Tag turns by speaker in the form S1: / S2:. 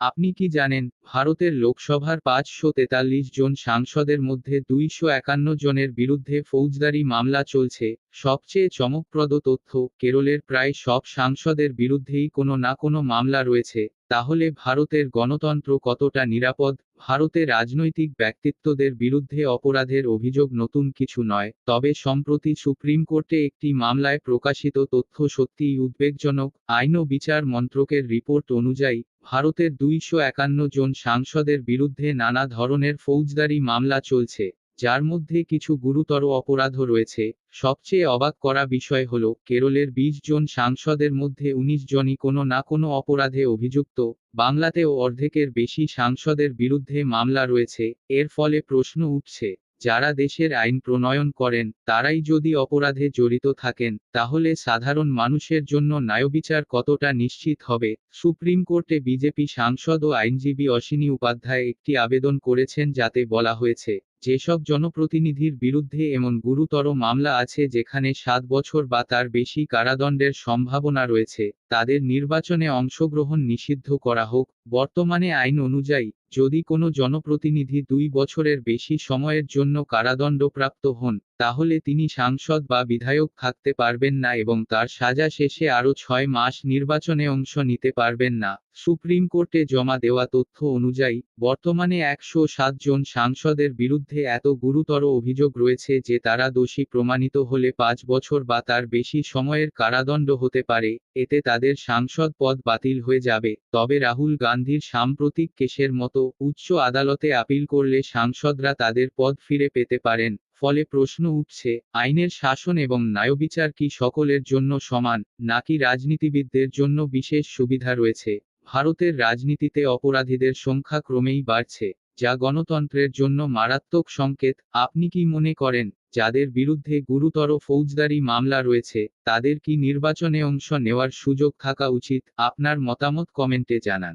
S1: আপনি কি জানেন, ভারতের লোকসভার পাঁচশো তেতাল্লিশ জন সাংসদের মধ্যে দুইশো একান্ন জনের বিরুদ্ধে ফৌজদারি মামলা চলছে, সবচেয়ে চমকপ্রদ তথ্য, কেরলের প্রায় সব সাংসদের বিরুদ্ধেই কোনো না কোনো মামলা রয়েছে, তাহলে ভারতের গণতন্ত্র কতটা নিরাপদ, ভারতে রাজনৈতিক ব্যক্তিত্বদের বিরুদ্ধে অপরাধের অভিযোগ নতুন কিছু নয়, তবে সম্প্রতি সুপ্রিম কোর্টে একটি মামলায় প্রকাশিত তথ্য সত্যিই উদ্বেগজনক, আইন ও বিচার মন্ত্রকের রিপোর্ট অনুযায়ী ভারতের দুইশো একান্ন জন সাংসদের বিরুদ্ধে নানা ধরনের ফৌজদারি মামলা চলছে, যার মধ্যে কিছু গুরুতর অপরাধও রয়েছে। সবচেয়ে অবাক করা বিষয় হল, কেরলের বিশ জন সাংসদের মধ্যে ১৯ জনই কোনো না কোনো অপরাধে অভিযুক্ত। বাংলাতেও অর্ধেকের বেশি সাংসদের বিরুদ্ধে মামলা রয়েছে, এর ফলে প্রশ্ন উঠছে যারা দেশের আইন প্রণয়ন করেন, তারাই যদি অপরাধে জড়িত থাকেন, তাহলে সাধারণ মানুষের জন্য ন্যায়বিচার কতটা নিশ্চিত হবে? সুপ্রিম কোর্টে বিজেপি সাংসদ ও আইনজীবী অশ্বিনী উপাধ্যায় একটি আবেদন করেছেন যাতে বলা হয়েছে, যেসব জনপ্রতিনিধির বিরুদ্ধে এমন গুরুতর মামলা আছে যেখানে সাত বছর বা তার বেশি কারাদণ্ডের সম্ভাবনা রয়েছে, তাদের নির্বাচনে অংশগ্রহণ নিষিদ্ধ করা হোক। বর্তমানে আইন অনুযায়ী যদি কোনো জনপ্রতিনিধি দুই বছরের বেশি সময়ের জন্য কারাদণ্ডপ্রাপ্ত হন তাহলে তিনি সাংসদ বা বিধায়ক থাকতে পারবেন না এবং তার সাজা শেষে আরও ছয় মাস নির্বাচনে অংশ নিতে পারবেন না। সুপ্রিম কোর্টে জমা দেওয়া তথ্য অনুযায়ী, বর্তমানে একশো জন সাংসদের বিরুদ্ধে এত গুরুতর অভিযোগ রয়েছে যে তারা দোষী প্রমাণিত হলে পাঁচ বছর বা তার বেশি সময়ের কারাদণ্ড হতে পারে, এতে তাদের সাংসদ পদ বাতিল হয়ে যাবে। তবে রাহুল গান্ধীর সাম্প্রতিক কেসের মতো উচ্চ আদালতে আপিল করলে সাংসদরা তাদের পদ ফিরে পেতে পারেন। ফলে প্রশ্ন উঠছে, আইনের শাসন এবং ন্যায়বিচার কি সকলের জন্য সমান, নাকি রাজনীতিবিদদের জন্য বিশেষ সুবিধা রয়েছে? ভারতের রাজনীতিতে অপরাধীদের সংখ্যা ক্রমেই বাড়ছে, যা গণতন্ত্রের জন্য মারাত্মক সংকেত, আপনি কি মনে করেন, যাদের বিরুদ্ধে গুরুতর ফৌজদারি মামলা রয়েছে, তাদের কি নির্বাচনে অংশ নেওয়ার সুযোগ থাকা উচিত, আপনার মতামত কমেন্টে জানান।